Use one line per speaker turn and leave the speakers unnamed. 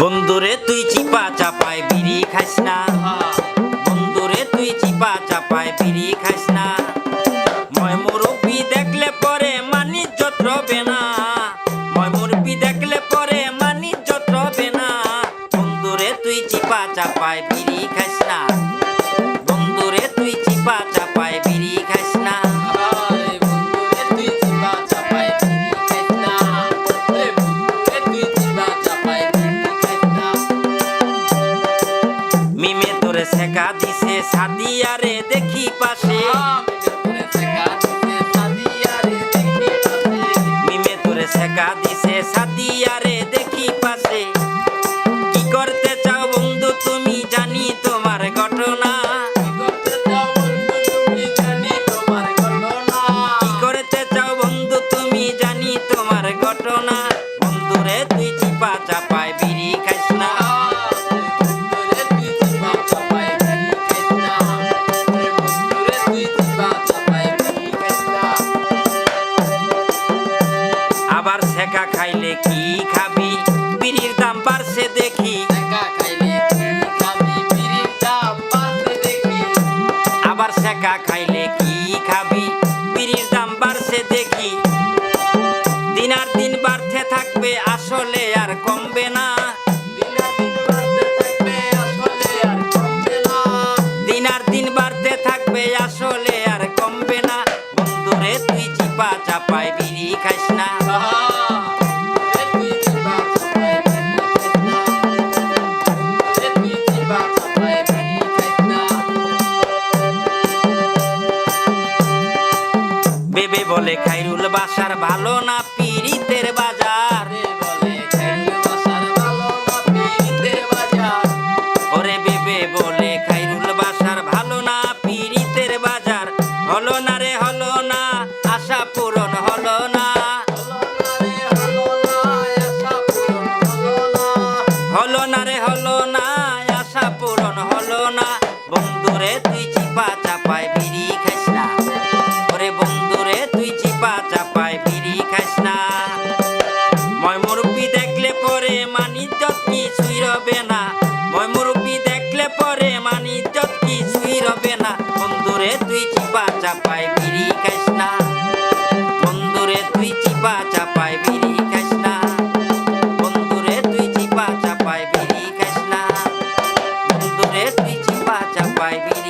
বন্ধুরে, তুই চিপা চাপায় বিড়ি খাস না। বন্ধুরে, তুই চিপা চাপায় বিড়ি খাস না। ময় মুরব্বি দেখলে পরে মানি যত্র না। ময় মুরব্বি দেখলে পরে মানি যত্র না। বন্ধুরে, তুই চিপা চাপায় বিড়ি খাস না। শেখা দিছে
শেখা দিতে দেখি পাশে।
মিমে তোরে শেখা দিছে দেখি পাশে। কি করতে চাও বন্ধু তুমি জানি তোমার ঘটনা।
ঘটনা।
বন্ধুরে তুই চিপা চাপায় বিড়ি খাইস কি খাবি বিড়ির দাম বাড়ছে দেখি। আবার শেখা খাইলে কি খাবি বিড়ির দাম বাড়ছে দেখি। দিনার দিন বাড়তে থাকবে আসলে। বেবে বলে খাইরুল বাসার ভালো না পিরিতের বাজার। ওরে বেবে বলে খাইরুল বাসার ভালো না পিরিতের বাজার। হলো না রে হলো না আশা পূরণ হলো না
হলো না রে হলো না আশা পূরণ হলো
না। রে হলো
না
না আশা পূরণ হলো না। বন্ধুরে তুই চিপা চাপায় হবে না। ময় মুরব্বী দেখলে পরে মানি চত কিছুই রবে না। বন্ধুরে, তুই চিপা চাপায় বিড়ি খাইস না। বন্ধুরে, তুই চিপা চাপায় বিড়ি খাইস না। বন্ধুরে, তুই চিপা চাপায় বিড়ি খাইস না। বন্ধুরে, তুই চিপা চাপায় বিড়ি